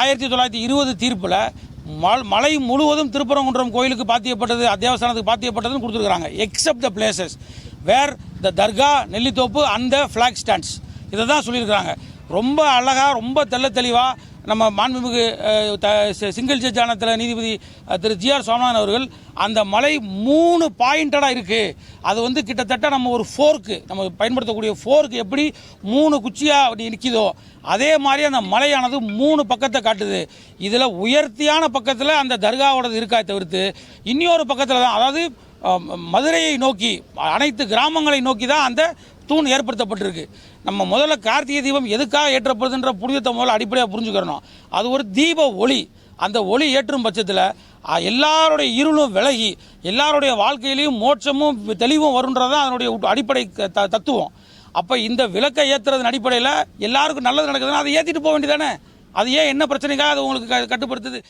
ஆயிரத்தி தொள்ளாயிரத்தி இருபது தீர்ப்பில் மல் மலை முழுவதும் திருப்பரங்குன்றம் கோயிலுக்கு பாத்தியப்பட்டது அத்தியாவசனத்துக்கு பாத்தியப்பட்டதுன்னு கொடுத்துருக்குறாங்க. Except the places where the dargah Nellithoppu and the flag stands இதை தான் சொல்லியிருக்கிறாங்க. ரொம்ப அழகாக ரொம்ப தெள்ள தெளிவாக நம்ம மாண்புமிகு த- சிங்கிள் ஜட்ஜ் ஆனத்தில் நீதிபதி திரு திரு ஜிஆர் சுவாமிநாதன் அவர்கள் அந்த மலை மூணு பாயிண்டடாக இருக்குது அது வந்து கிட்டத்தட்ட நம்ம ஒரு ஃபோர்க்கு நம்ம பயன்படுத்தக்கூடிய ஃபோர்க்கு எப்படி மூணு குச்சியாக அப்படி நிற்கிதோ அதே மாதிரி அந்த மலையானது மூணு பக்கத்தை காட்டுது. இதில் உயர்த்தியான பக்கத்தில் அந்த தர்காவோடது இருக்கா தவிர்த்து இன்னொரு பக்கத்தில் தான் அதாவது மதுரையை நோக்கி அனைத்து கிராமங்களை நோக்கி தான் அந்த தூண் ஏற்படுத்தப்பட்டிருக்கு. நம்ம முதல்ல கார்த்திகை தீபம் எதுக்காக ஏற்றப்படுதுன்ற புனிதத்தை முதல்ல அடிப்படையாக புரிஞ்சுக்கிறணும். அது ஒரு தீப ஒளி. அந்த ஒளி ஏற்றும் பட்சத்தில் எல்லாருடைய இருளும் விலகி எல்லாருடைய வாழ்க்கையிலையும் மோட்சமும் தெளிவும் வருன்றது தான் அதனுடைய அடிப்படை த- தத்துவம். அப்போ இந்த விளக்கை ஏற்றுறதன் அடிப்படையில் எல்லாருக்கும் நல்லது நடக்குதுன்னா அதை ஏற்றிட்டு போக வேண்டியதானே அது ஏன் என்ன பிரச்சனைக்காக அது உங்களுக்கு க- கட்டுப்படுத்துது?